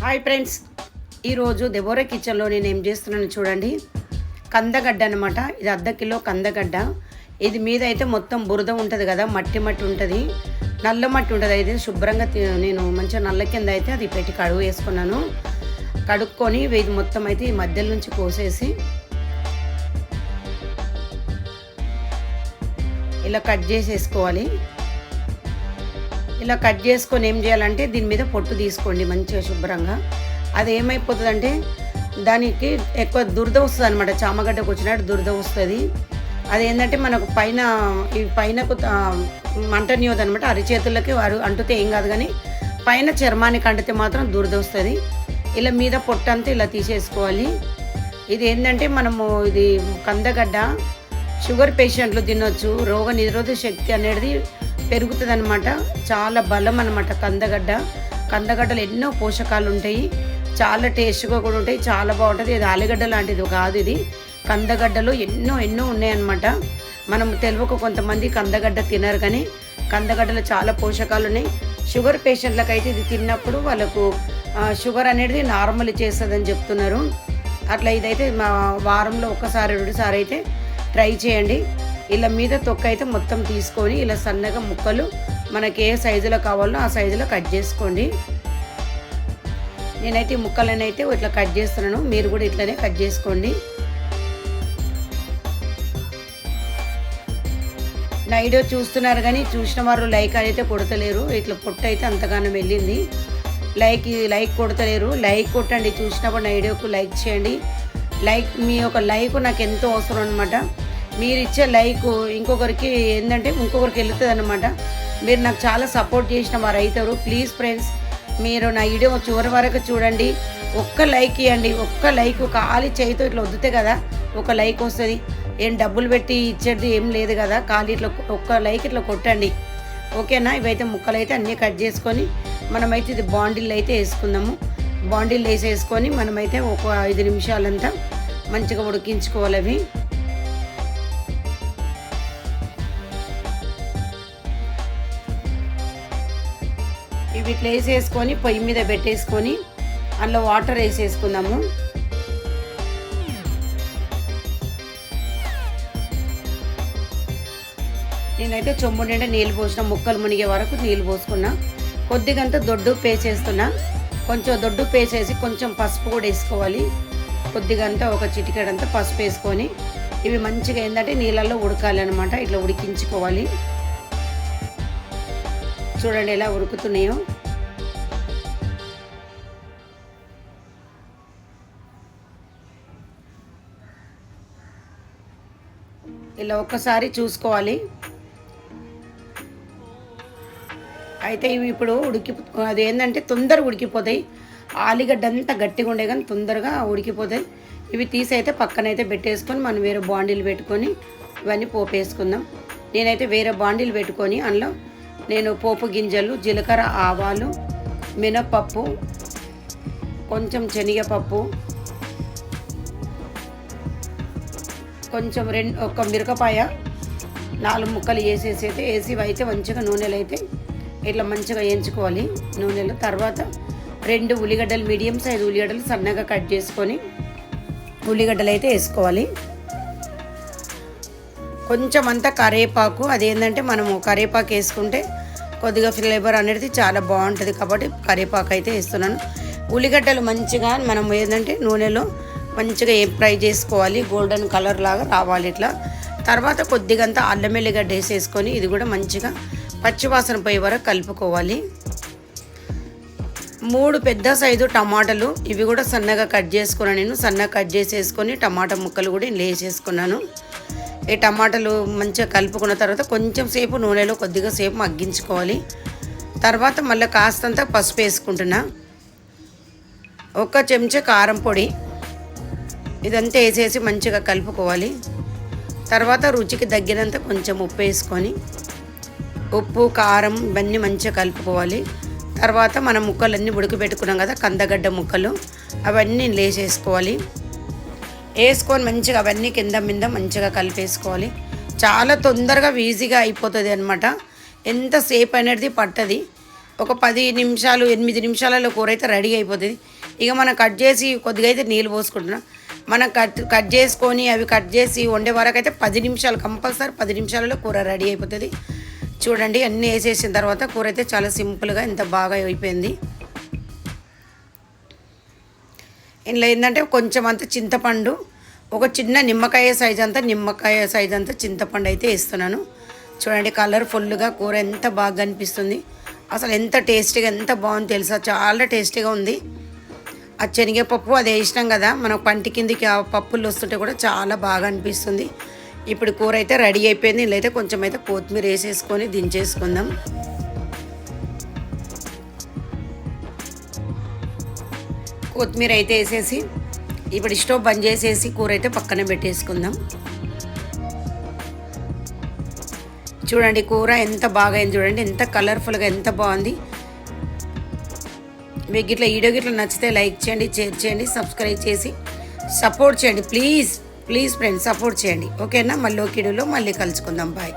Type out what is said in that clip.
Hi friends. ఈరోజు Deborah కిచెన్లో నేను ఏం చేస్తున్నాను చూడండి. కందగడ్డ అనమాట ఇది అర్ధ కిలో కందగడ్డ. ఇది మీద అయితే మొత్తం బురద ఉంటుంది కదా మట్టి మట్టి ఉంటుంది. నల్ల మట్టి ఉంటుంది. అయితే శుభ్రంగా నేను మంచిగా నల్ల కింద అయితే అది పెట్టి కడుగు వేసుకున్నాను. కడుక్కొని ఇది మొత్తం అయితే ఈ మధ్యలో నుంచి కోసేసి ఇలా కట్ చేసేసుకోవాలి. ఇలా కట్ చేసుకొని ఏం చేయాలంటే దీని మీద పొట్టు తీసుకోండి మంచిగా శుభ్రంగా. అది ఏమైపోతుందంటే దానికి ఎక్కువ దురద వస్తుంది అనమాట చామగడ్డకు వచ్చినట్టు దురద వస్తుంది. అది ఏంటంటే మనకు పైన ఈ పైనకు త- మంట నియోదు అనమాట అరిచేతులకి వారు అంటుతే ఏం కాదు కానీ పైన చర్మానికి అంటితే మాత్రం దురద వస్తుంది. ఇలా మీద పొట్టు అంతా ఇలా తీసేసుకోవాలి. ఇది ఏంటంటే మనము ఇది కందగడ్డ షుగర్ పేషెంట్లు తినొచ్చు. రోగ నిరోధక శక్తి అనేది పెరుగుతుంది అనమాట చాలా బలం అనమాట కందగడ్డ. కందగడ్డలు ఎన్నో పోషకాలు ఉంటాయి చాలా టేస్ట్గా కూడా ఉంటాయి. చాలా బాగుంటుంది. ఇది ఆలుగడ్డ లాంటిది కాదు ఇది. కందగడ్డలు ఎన్నో ఎన్నో ఉన్నాయన్నమాట. మనం తెలియక కొంతమంది కందగడ్డ తినరు కానీ కందగడ్డలు చాలా పోషకాలు ఉన్నాయి షుగర్ పేషెంట్లకు అయితే ఇది తిన్నప్పుడు వాళ్ళకు షుగర్ అనేది నార్మల్ చేస్తుందని చెప్తున్నారు. అట్లా ఇదైతే మా వారంలో ఒకసారి రెండుసారి అయితే ట్రై చేయండి. ఇలా మీద తొక్క అయితే మొత్తం తీసుకొని ఇలా సన్నగా ముక్కలు మనకి ఏ సైజులో కావాలో ఆ సైజులో కట్ చేసుకోండి. నేనైతే ఈ ముక్కలను అయితే ఇట్లా కట్ చేస్తున్నాను. మీరు కూడా ఇట్లనే కట్ చేసుకోండి. నా వీడియో చూస్తున్నారు కానీ చూసిన వారు లైక్ అయితే కొడతలేరు. ఇట్లా పొట్ట అయితే అంతగానో వెళ్ళింది. Like like కొడతలేరు. లైక్ కొట్టండి. చూసినప్పుడు నా వీడియోకు లైక్ చేయండి. లైక్ మీ యొక్క లైక్ నాకు ఎంతో అవసరం అనమాట మీరు ఇచ్చే లైక్ ఇంకొకరికి ఏంటంటే ఇంకొకరికి వెళుతుంది అనమాట మీరు నాకు చాలా సపోర్ట్ చేసిన వారు అవుతారు ప్లీజ్ ఫ్రెండ్స్ మీరు నా వీడియో చివరి వరకు చూడండి. ఒక్క లైక్ ఇవ్వండి ఒక్క లైక్ ఖాళీ చేయితో ఇట్లా వద్దుతే కదా ఒక లైక్ వస్తుంది. ఏం డబ్బులు పెట్టి ఇచ్చేది ఏం లేదు కదా. ఖాళీ ఇట్లా ఒక్క లైక్ ఇట్లా కొట్టండి. ఓకేనా? ఇవైతే ముక్కలు అయితే అన్నీ కట్ చేసుకొని మనమైతే ఇది బాండిల్ అయితే వేసుకుందాము. బాండిల్ వేసేసుకొని మనమైతే ఒక ఐదు నిమిషాలంతా మంచిగా ఉడికించుకోవాలి అవి. ఇవి ఇట్లా వేసేసుకొని పొయ్యి మీద పెట్టేసుకొని అందులో వాటర్ వేసేసుకుందాము. నేనైతే చొమ్ము నిండా నీళ్ళు పోసిన ముక్కలు మునిగే వరకు నీళ్ళు పోసుకున్నా. కొద్దిగంత దొడ్డు పేసేస్తున్నా. కొంచెం దొడ్డు పేసేసి కొంచెం పసుపు కూడా వేసుకోవాలి. కొద్దిగంత ఒక చిటికెడంతా పసుపు వేసుకొని ఇవి మంచిగా ఏంటంటే నీళ్ళల్లో ఉడకాలి అనమాట ఇట్లా ఉడికించుకోవాలి. చూడండి ఎలా ఉడుకుతున్నాయో. ఇలా ఒక్కసారి చూసుకోవాలి. అయితే ఇవి ఇప్పుడు ఉడికి అది ఏంటంటే తొందరగా ఉడికిపోతాయి. ఆలుగడ్డ అంతా గట్టిగా ఉండే కానీ తొందరగా ఉడికిపోతాయి. ఇవి తీసి అయితే పక్కనైతే పెట్టేసుకొని మనం వేరే బాండీలు పెట్టుకొని ఇవన్నీ పోపు వేసుకుందాం నేనైతే వేరే బాండీలు పెట్టుకొని అందులో నేను పోపు గింజలు జీలకర్ర ఆవాలు మినపప్పు కొంచెం శనగపప్పు కొంచెం రెండు ఒక మిరపకాయ నాలుగు ముక్కలు వేసేసి అయితే వేసి అయితే మంచిగా నూనెలు అయితే ఇట్లా మంచిగా వేయించుకోవాలి నూనెలో. తర్వాత రెండు ఉల్లిగడ్డలు మీడియం సైజ్ ఉల్లిగడ్డలు సన్నగా కట్ చేసుకొని ఉల్లిగడ్డలు అయితే వేసుకోవాలి. కొంచెం అంతా కరివేపాకు అదేంటంటే మనము కరేపాకు వేసుకుంటే కొద్దిగా ఫ్లేవర్ అనేది చాలా బాగుంటుంది కాబట్టి కరేపాకు అయితే వేస్తున్నాను. ఉల్లిగడ్డలు మంచిగా మనం ఏంటంటే నూనెలో మంచిగా ఏ ఫ్రై చేసుకోవాలి గోల్డెన్ కలర్ లాగా రావాలి ఇట్లా. తర్వాత కొద్దిగంత అల్లం వెల్లిగడ్డ వేసేసుకొని ఇది కూడా మంచిగా పచ్చివాసన పోయే వరకు కలుపుకోవాలి. మూడు పెద్ద సైజు టమాటాలు ఇవి కూడా సన్నగా కట్ చేసుకున్నాను నేను. సన్నగా కట్ చేసేసుకొని టమాటా ముక్కలు కూడా ఇందులో వేసేసుకున్నాను. ఈ టమాటాలు మంచిగా కలుపుకున్న తర్వాత కొంచెం సేపు నూనెలో కొద్దిగా సేపు మగ్గించుకోవాలి. తర్వాత మళ్ళీ కాస్తంత పసుపు వేసుకుంటున్నా. ఒక చెంచా కారం పొడి ఇదంతా వేసేసి మంచిగా కలుపుకోవాలి. తర్వాత రుచికి తగ్గినంత కొంచెం ఉప్పు వేసుకొని ఉప్పు కారం ఇవన్నీ మంచిగా కలుపుకోవాలి. తర్వాత మనం ముక్కలన్నీ ఉడకబెట్టుకున్నాం కదా కందగడ్డ ముక్కలు అవన్నీ లేసేసుకోవాలి. వేసుకొని మంచిగా అవన్నీ కింద మీద మంచిగా కలిపేసుకోవాలి. చాలా తొందరగా ఈజీగా అయిపోతుంది అనమాట ఎంతసేపు అనేది పట్టది. ఒక పది నిమిషాలు ఎనిమిది నిమిషాలలో కూర అయితే రెడీ అయిపోతుంది. ఇక మనం కట్ చేసి కొద్దిగా అయితే నీళ్ళు పోసుకుంటున్నాం. మనం కట్ కట్ చేసుకొని అవి కట్ చేసి వండే వరకు అయితే పది నిమిషాలు కంపల్సరీ పది నిమిషాలలో కూర రెడీ అయిపోతుంది. చూడండి అన్నీ వేసేసిన తర్వాత కూర అయితే చాలా సింపుల్గా ఎంత బాగా అయిపోయింది. ఇందులో ఏంటంటే కొంచెం అంత చింతపండు ఒక చిన్న నిమ్మకాయ సైజ్ అంతా నిమ్మకాయ సైజ్ అంతా చింతపండు అయితే వేస్తున్నాను. చూడండి కలర్ఫుల్గా కూర ఎంత బాగా అనిపిస్తుంది అసలు ఎంత టేస్టీగా ఎంత బాగుంది తెలుసా? చాలా టేస్టీగా ఉంది. ఆ శనగపప్పు అది వేసినాం కదా. మనం పంటి కిందికి ఆ పప్పులు వస్తుంటే కూడా చాలా బాగా అనిపిస్తుంది. ఇప్పుడు కూర అయితే రెడీ అయిపోయింది. ఇలా కొంచెం అయితే కొత్తిమీర వేసేసుకొని దించేసుకుందాం. కొత్తిమీర అయితే వేసేసి ఇప్పుడు స్టవ్ బంద్ చేసేసి కూర అయితే పక్కన పెట్టేసుకుందాం. చూడండి కూర ఎంత బాగా అయింది చూడండి. ఎంత కలర్ఫుల్గా ఎంత బాగుంది. మీకు ఇట్లా వీడియో గిట్లా నచ్చితే లైక్ చేయండి షేర్ చేయండి సబ్స్క్రైబ్ చేసి సపోర్ట్ చేయండి. ప్లీజ్ ప్లీజ్ ఫ్రెండ్స్ సపోర్ట్ చేయండి. ఓకేనా? మళ్ళీ ఒక వీడియోలో మళ్ళీ కలుసుకుందాం. బాయ్.